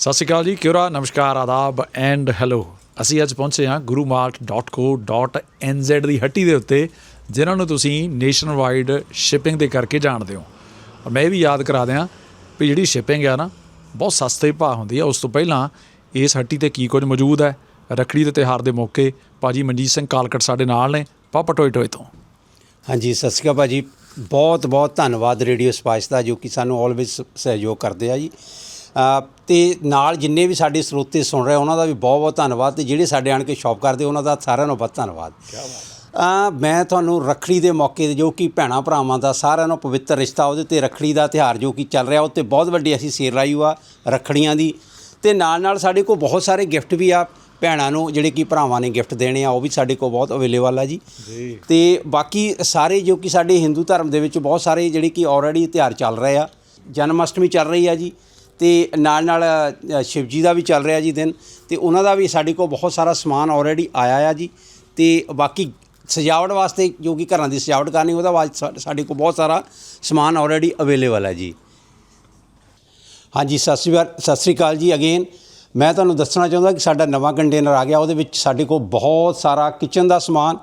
ਸਤਿ ਸ਼੍ਰੀ ਅਕਾਲ ਜੀ ਕਿਉਰਾ ਨਮਸਕਾਰ, ਆਦਾਬ ਐਂਡ ਹੈਲੋ ਅਸੀਂ ਅੱਜ ਪਹੁੰਚੇ ਹਾਂ gurumart.co.nz ਦੀ ਹੱਟੀ ਦੇ ਉੱਤੇ, ਜਿਨ੍ਹਾਂ ਨੂੰ ਤੁਸੀਂ ਨੇਸ਼ਨ ਵਾਈਡ ਸ਼ਿਪਿੰਗ ਦੇ ਕਰਕੇ ਜਾਣਦੇ ਹੋ। ਔਰ ਮੈਂ ਇਹ ਵੀ ਯਾਦ ਕਰਾ ਦਿਆਂ ਵੀ ਜਿਹੜੀ ਸ਼ਿਪਿੰਗ ਆ ਨਾ, ਬਹੁਤ ਸਸਤੇ ਭਾਅ ਹੁੰਦੀ ਆ। ਉਸ ਤੋਂ ਪਹਿਲਾਂ ਇਸ ਹੱਟੀ ਤੇ ਕੀ ਕੁਝ ਮੌਜੂਦ ਹੈ? ਰੱਖੜੀ ਦੇ ਤਿਉਹਾਰ ਦੇ ਮੌਕੇ ਭਾਜੀ ਮਨਜੀਤ ਸਿੰਘ ਕਾਲਕਟ ਸਾਡੇ ਨਾਲ ਨੇ। ਪਾਪਾ ਟੋਏ ਟੋਏ ਤੋਂ। ਹਾਂਜੀ, ਸਤਿ ਸ਼੍ਰੀ ਅਕਾਲ ਭਾਜੀ ਬਹੁਤ ਬਹੁਤ ਧੰਨਵਾਦ ਰੇਡੀਓ ਸਪਾਈਸ ਦਾ ਜੋ ਕਿ ਸਾਨੂੰ ਆਲਵੇਜ਼ ਸਹਿਯੋਗ ਕਰਦੇ ਆ ਜੀ। ਤੇ ਨਾਲ ਜਿੰਨੇ ਵੀ ਸਾਡੇ ਸਰੋਤੇ ਸੁਣ ਰਹੇ ਉਹਨਾਂ ਦਾ ਵੀ ਬਹੁਤ ਬਹੁਤ ਧੰਨਵਾਦ ਤੇ ਜਿਹੜੇ ਸਾਡੇ ਆਣ ਕੇ ਸ਼ਾਪ ਕਰਦੇ ਉਹਨਾਂ ਦਾ ਸਾਰਿਆਂ ਨੂੰ ਬਹੁਤ ਧੰਨਵਾਦ। ਅ, ਮੈਂ ਤੁਹਾਨੂੰ ਰੱਖੜੀ ਦੇ ਮੌਕੇ ਤੇ ਜੋ ਕਿ ਭੈਣਾ ਭਰਾਵਾਂ ਦਾ ਸਾਰਿਆਂ ਨੂੰ ਪਵਿੱਤਰ ਰਿਸ਼ਤਾ ਉਹਦੇ ਤੇ ਰੱਖੜੀ ਦਾ ਤਿਉਹਾਰ ਜੋ ਕਿ ਚੱਲ ਰਿਹਾ ਉਹ ਤੇ ਬਹੁਤ ਵੱਡੀ ਅਸੀਂ ਸੇਲ ਲਾਈ ਹੋਆ ਰੱਖੜੀਆਂ ਦੀ। ਤੇ ਨਾਲ ਨਾਲ ਸਾਡੇ ਕੋਲ ਬਹੁਤ ਸਾਰੇ ਗਿਫਟ ਵੀ ਆ ਭੈਣਾਂ ਨੂੰ ਜਿਹੜੇ ਕਿ ਭਰਾਵਾਂ ਨੇ ਗਿਫਟ ਦੇਣੇ ਆ ਉਹ ਵੀ ਸਾਡੇ ਕੋਲ ਬਹੁਤ ਅਵੇਲੇਬਲ ਆ ਜੀ। ਜੀ। ਤੇ ਬਾਕੀ ਸਾਰੇ ਜੋ ਕਿ ਸਾਡੇ ਹਿੰਦੂ ਧਰਮ ਦੇ ਵਿੱਚ ਬਹੁਤ ਸਾਰੇ ਜਿਹੜੇ ਕਿ ਆਲਰੇਡੀ ਤਿਉਹਾਰ ਚੱਲ ਰਹੇ ਆ ਜਨਮ ਅਸ਼ਟਮੀ ਚੱਲ ਰਹੀ ਆ ਜੀ। ਤੇ ਨਾਲ ਨਾਲ ਸ਼ਿਵਜੀ ਦਾ ਵੀ ਚੱਲ ਰਿਹਾ ਜੀ ਦਿਨ ਤੇ ਉਹਨਾਂ ਦਾ ਵੀ ਸਾਡੇ ਕੋਲ ਬਹੁਤ ਸਾਰਾ ਸਮਾਨ ਆਲਰੇਡੀ ਆਇਆ ਆ ਜੀ ਤੇ ਬਾਕੀ ਸਜਾਵਟ ਵਾਸਤੇ ਜੋ ਕਿ ਘਰਾਂ ਦੀ ਸਜਾਵਟ ਕਰਨੀ ਉਹਦਾ ਵਾਸਤੇ ਸਾਡੇ ਕੋਲ ਬਹੁਤ ਸਾਰਾ ਸਮਾਨ ਆਲਰੇਡੀ ਅਵੇਲੇਬਲ ਹੈ ਜੀ। ਹਾਂਜੀ, ਸਤਿ ਸ਼੍ਰੀ ਅਕਾਲ, ਸਤਿ ਸ਼੍ਰੀ ਅਕਾਲ ਜੀ ਅਗੇਨ ਮੈਂ ਤੁਹਾਨੂੰ ਦੱਸਣਾ ਚਾਹੁੰਦਾ ਕਿ ਸਾਡਾ ਨਵਾਂ ਕੰਟੇਨਰ ਆ ਗਿਆ, ਉਹਦੇ ਵਿੱਚ ਸਾਡੇ ਕੋਲ ਬਹੁਤ ਸਾਰਾ ਕਿਚਨ ਦਾ ਸਮਾਨ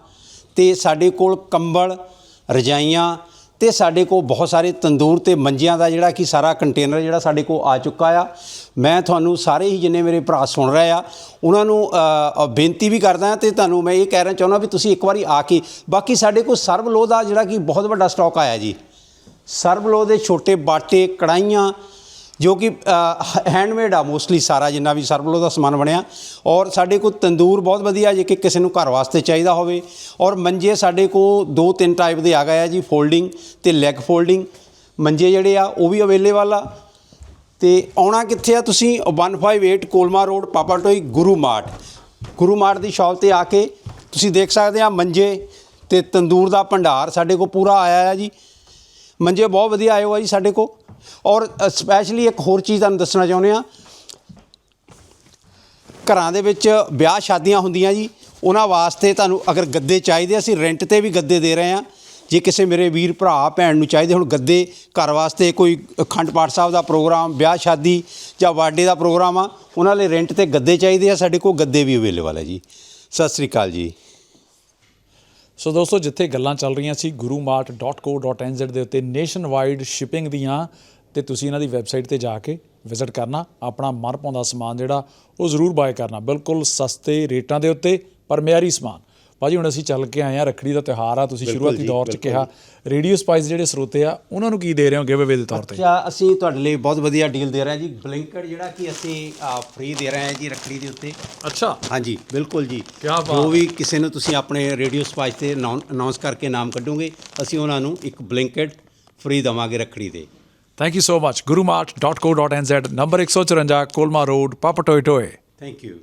ਤੇ ਸਾਡੇ ਕੋਲ ਕੰਬਲ, ਰਜਾਈਆਂ ਤੇ ਸਾਡੇ ਕੋਲ ਬਹੁਤ ਸਾਰੇ ਤੰਦੂਰ ਤੇ ਮੰਜਿਆਂ ਦਾ ਜਿਹੜਾ ਕਿ ਸਾਰਾ ਕੰਟੇਨਰ ਜਿਹੜਾ ਸਾਡੇ ਕੋਲ ਆ ਚੁੱਕਾ ਆ। ਮੈਂ ਤੁਹਾਨੂੰ ਸਾਰੇ ਹੀ ਜਿੰਨੇ ਮੇਰੇ ਭਰਾ ਸੁਣ ਰਹੇ ਆ, ਉਹਨਾਂ ਨੂੰ ਬੇਨਤੀ ਵੀ ਕਰਦਾ ਤੇ ਤੁਹਾਨੂੰ ਮੈਂ ਇਹ ਕਹਿਣਾ ਚਾਹੁੰਦਾ ਵੀ ਤੁਸੀਂ ਇੱਕ ਵਾਰੀ ਆ ਕੇ, ਬਾਕੀ ਸਾਡੇ ਕੋਲ ਸਰਬ ਲੋਹ ਦਾ ਜਿਹੜਾ ਕਿ ਬਹੁਤ ਵੱਡਾ ਸਟਾਕ ਆਇਆ ਜੀ। ਸਰਬਲੋ ਦੇ ਛੋਟੇ ਬਾਟੇ ਕੜਾਈਆਂ ਜੋ ਕਿ ਹੈਂਡਮੇਡ ਆ ਮੋਸਟਲੀ ਸਾਰਾ ਜਿੰਨਾ ਵੀ ਸਰਬਲੋ ਦਾ ਸਮਾਨ ਬਣਿਆ। ਔਰ ਸਾਡੇ ਕੋਲ ਤੰਦੂਰ ਬਹੁਤ ਵਧੀਆ ਜੇ ਕਿ ਕਿਸੇ ਨੂੰ ਘਰ ਵਾਸਤੇ ਚਾਹੀਦਾ ਹੋਵੇ। ਔਰ ਮੰਜੇ ਸਾਡੇ ਕੋਲ ਦੋ ਤਿੰਨ ਟਾਈਪ ਦੇ ਆ ਗਏ ਆ ਜੀ ਫੋਲਡਿੰਗ ਤੇ ਲੈਗ ਫੋਲਡਿੰਗ ਮੰਜੇ ਜਿਹੜੇ ਆ, ਉਹ ਵੀ ਅਵੇਲੇਬਲ ਆ। ਤੇ ਆਉਣਾ ਕਿੱਥੇ ਆ ਤੁਸੀਂ? 158 Kolmar road Papatoetoe Guru Mart. Guru Mart ਦੀ ਸ਼ਾਪ ਤੇ ਆ ਕੇ ਤੁਸੀਂ ਦੇਖ ਸਕਦੇ ਆ ਮੰਜੇ ਤੇ ਤੰਦੂਰ ਦਾ ਭੰਡਾਰ ਸਾਡੇ ਕੋਲ ਪੂਰਾ ਆਇਆ ਆ ਜੀ। ਮੰਜੇ ਬਹੁਤ ਵਧੀਆ ਆਏ ਹੋਆ ਜੀ ਸਾਡੇ ਕੋਲ। ਔਰ ਸਪੈਸ਼ਲੀ ਇੱਕ ਹੋਰ ਚੀਜ਼ ਤੁਹਾਨੂੰ ਦੱਸਣਾ ਚਾਹੁੰਦੇ ਆ ਘਰਾਂ ਦੇ ਵਿੱਚ ਵਿਆਹ ਸ਼ਾਦੀਆਂ ਹੁੰਦੀਆਂ ਜੀ, ਉਹਨਾਂ ਵਾਸਤੇ ਤੁਹਾਨੂੰ ਅਗਰ ਗੱਦੇ ਚਾਹੀਦੇ, ਅਸੀਂ ਰੈਂਟ ਤੇ ਵੀ ਗੱਦੇ ਦੇ ਰਹੇ ਆ ਜੇ ਕਿਸੇ ਮੇਰੇ ਵੀਰ ਭਰਾ, ਭੈਣ ਨੂੰ ਚਾਹੀਦੇ ਹੁਣ ਗੱਦੇ, ਘਰ ਵਾਸਤੇ ਕੋਈ ਅਖੰਡ ਪਾਠ ਸਾਹਿਬ ਦਾ ਪ੍ਰੋਗਰਾਮ, ਵਿਆਹ ਸ਼ਾਦੀ ਜਾਂ ਬਰਥਡੇ ਦਾ ਪ੍ਰੋਗਰਾਮ ਆ, ਉਹਨਾਂ ਲਈ ਰੈਂਟ ਤੇ ਗੱਦੇ ਚਾਹੀਦੇ ਆ, ਸਾਡੇ ਕੋਲ ਗੱਦੇ ਵੀ ਅਵੇਲੇਬਲ ਹੈ ਜੀ। ਸਤਿ ਸ੍ਰੀ ਅਕਾਲ ਜੀ। ਸੋ ਦੋਸਤੋ, ਜਿੱਥੇ ਗੱਲਾਂ ਚੱਲ ਰਹੀਆਂ ਸੀ gurumart.co.nz ਦੇ ਉੱਤੇ ਨੇਸ਼ਨ ਵਾਈਡ ਸ਼ਿਪਿੰਗ ਦੀਆਂ, ਤੇ ਤੁਸੀਂ ਇਹਨਾਂ ਦੀ ਵੈਬਸਾਈਟ ਤੇ ਜਾ ਕੇ ਵਿਜ਼ਿਟ ਕਰਨਾ, ਆਪਣਾ ਮਨਪਾਉਂਦਾ ਸਮਾਨ ਜਿਹੜਾ, ਉਹ ਜ਼ਰੂਰ ਬਾਏ ਕਰਨਾ। ਬਿਲਕੁਲ ਸਸਤੇ ਰੇਟਾਂ ਦੇ ਉੱਤੇ, ਪਰ ਮਿਆਰੀ ਸਮਾਨ। ਭਾਜੀ ਹੁਣ ਅਸੀਂ ਚੱਲ ਕੇ ਆਏ ਆ ਰੱਖੜੀ ਦਾ ਤਿਉਹਾਰ ਆ ਤੁਸੀਂ ਸ਼ੁਰੂਆਤੀ ਦੌਰ 'ਚ। ਕਿਹਾ। ਰੇਡੀਓ ਸਪਾਈਸ ਜਿਹੜੇ ਸਰੋਤੇ ਆ ਉਹਨਾਂ ਨੂੰ ਕੀ ਦੇ ਰਹੇ ਹੋ ਗਿਵਅਵੇ ਦੇ ਤੌਰ ਤੇ? ਅੱਛਾ ਅਸੀਂ ਤੁਹਾਡੇ ਲਈ ਬਹੁਤ ਵਧੀਆ ਡੀਲ ਦੇ ਰਹੇ ਹਾਂ ਜੀ। ਬਲਿੰਕਟ ਜਿਹੜਾ ਕਿ ਅਸੀਂ ਫ੍ਰੀ ਦੇ ਰਹੇ ਹਾਂ ਜੀ ਰੱਖੜੀ ਦੇ ਉੱਤੇ। ਅੱਛਾ। ਹਾਂਜੀ ਬਿਲਕੁਲ ਜੀ। ਕਿਆ ਬਾਤ। ਜੋ ਵੀ ਕਿਸੇ ਨੂੰ ਤੁਸੀਂ ਆਪਣੇ ਰੇਡੀਓ ਸਪਾਈਸ ਤੇ ਅਨਾਉਂਸ ਕਰਕੇ ਨਾਮ ਕੱਢੋਗੇ ਅਸੀਂ ਉਹਨਾਂ ਨੂੰ ਇੱਕ ਬਲਿੰਕਟ ਫ੍ਰੀ ਦਵਾਂਗੇ ਰੱਖੜੀ ਦੇ। Thank you so much gurumart.co.nz number 154 Kolmar road Papatoetoe ਟੋਏ ਥੈਂਕ ਯੂ